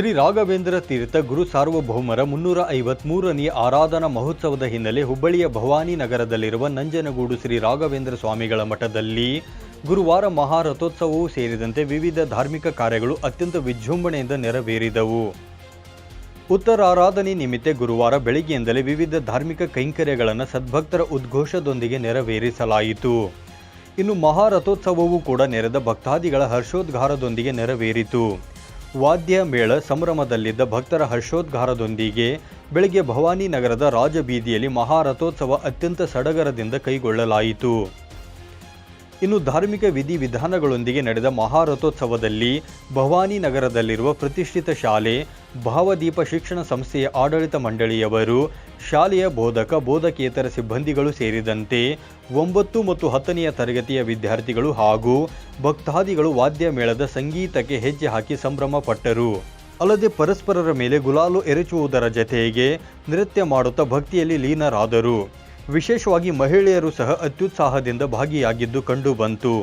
ಶ್ರೀ ರಾಘವೇಂದ್ರ ತೀರ್ಥ ಗುರು ಸಾರ್ವಭೌಮರ ಮುನ್ನೂರ ಐವತ್ಮೂರನೇ ಆರಾಧನಾ ಮಹೋತ್ಸವದ ಹಿನ್ನೆಲೆ ಹುಬ್ಬಳ್ಳಿಯ ಭವಾನಿ ನಗರದಲ್ಲಿರುವ ನಂಜನಗೂಡು ಶ್ರೀ ರಾಘವೇಂದ್ರ ಸ್ವಾಮಿಗಳ ಮಠದಲ್ಲಿ ಗುರುವಾರ ಮಹಾರಥೋತ್ಸವವೂ ಸೇರಿದಂತೆ ವಿವಿಧ ಧಾರ್ಮಿಕ ಕಾರ್ಯಗಳು ಅತ್ಯಂತ ವಿಜೃಂಭಣೆಯಿಂದ ನೆರವೇರಿದವು. ಉತ್ತರಾರಾಧನೆ ನಿಮಿತ್ತ ಗುರುವಾರ ಬೆಳಗ್ಗೆಯಿಂದಲೇ ವಿವಿಧ ಧಾರ್ಮಿಕ ಕೈಂಕರ್ಯಗಳನ್ನು ಸದ್ಭಕ್ತರ ಉದ್ಘೋಷದೊಂದಿಗೆ ನೆರವೇರಿಸಲಾಯಿತು. ಇನ್ನು ಮಹಾರಥೋತ್ಸವವೂ ಕೂಡ ನೆರೆದ ಭಕ್ತಾದಿಗಳ ಹರ್ಷೋದ್ಗಾರದೊಂದಿಗೆ ನೆರವೇರಿತು. ವಾದ್ಯ ಮೇಳ ಸಂಭ್ರಮದಲ್ಲಿದ್ದ ಭಕ್ತರ ಹರ್ಷೋದ್ಗಾರದೊಂದಿಗೆ ಬೆಳಗ್ಗೆ ಭವಾನಿ ನಗರದ ರಾಜಬೀದಿಯಲ್ಲಿ ಮಹಾರಥೋತ್ಸವ ಅತ್ಯಂತ ಸಡಗರದಿಂದ ಕೈಗೊಳ್ಳಲಾಯಿತು. ಇನ್ನು ಧಾರ್ಮಿಕ ವಿಧಿವಿಧಾನಗಳೊಂದಿಗೆ ನಡೆದ ಮಹಾರಥೋತ್ಸವದಲ್ಲಿ ಭವಾನಿ ನಗರದಲ್ಲಿರುವ ಪ್ರತಿಷ್ಠಿತ ಶಾಲೆ, ಭಾವದೀಪ ಶಿಕ್ಷಣ ಸಂಸ್ಥೆಯ ಆಡಳಿತ ಮಂಡಳಿಯವರು, ಶಾಲೆಯ ಬೋಧಕ, ಬೋಧಕೇತರ ಸಿಬ್ಬಂದಿಗಳು ಸೇರಿದಂತೆ ಒಂಬತ್ತು ಮತ್ತು ಹತ್ತನೆಯ ತರಗತಿಯ ವಿದ್ಯಾರ್ಥಿಗಳು ಹಾಗೂ ಭಕ್ತಾದಿಗಳು ವಾದ್ಯ ಮೇಳದ ಸಂಗೀತಕ್ಕೆ ಹೆಜ್ಜೆ ಹಾಕಿ ಸಂಭ್ರಮ ಪಟ್ಟರು. ಅಲ್ಲದೆ ಪರಸ್ಪರರ ಮೇಲೆ ಗುಲಾಲು ಎರಚುವುದರ ಜತೆಗೆ ನೃತ್ಯ ಮಾಡುತ್ತಾ ಭಕ್ತಿಯಲ್ಲಿ ಲೀನರಾದರು. ವಿಶೇಷವಾಗಿ ಮಹಿಳೆಯರು ಸಹ ಅತ್ಯುತ್ಸಾಹದಿಂದ ಭಾಗಿಯಾಗಿದ್ದು ಕಂಡುಬಂತು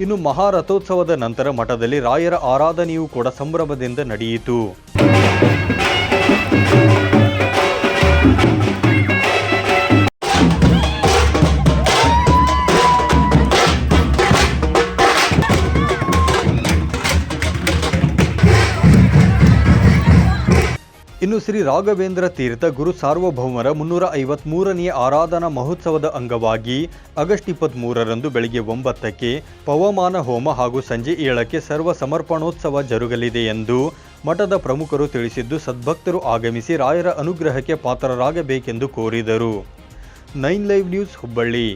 ಇನ್ನು ಮಹಾರಥೋತ್ಸವದ ನಂತರ ಮಠದಲ್ಲಿ ರಾಯರ ಆರಾಧನೆಯೂ ಕೂಡ ಸಂಭ್ರಮದಿಂದ ನಡೆಯಿತು. ಇನ್ನು ಶ್ರೀ ರಾಘವೇಂದ್ರ ತೀರ್ಥ ಗುರು ಸಾರ್ವಭೌಮರ ಮುನ್ನೂರ ಐವತ್ಮೂರನೇ ಆರಾಧನಾ ಮಹೋತ್ಸವದ ಅಂಗವಾಗಿ ಆಗಸ್ಟ್ ಇಪ್ಪತ್ತ್ಮೂರರಂದು ಬೆಳಗ್ಗೆ ಒಂಬತ್ತಕ್ಕೆ ಪವಮಾನ ಹೋಮ ಹಾಗೂ ಸಂಜೆ ಏಳಕ್ಕೆ ಸರ್ವ ಸಮರ್ಪಣೋತ್ಸವ ಜರುಗಲಿದೆ ಎಂದು ಮಠದ ಪ್ರಮುಖರು ತಿಳಿಸಿದ್ದು, ಸದ್ಭಕ್ತರು ಆಗಮಿಸಿ ರಾಯರ ಅನುಗ್ರಹಕ್ಕೆ ಪಾತ್ರರಾಗಬೇಕೆಂದು ಕೋರಿದರು. Nine live news Hubballi.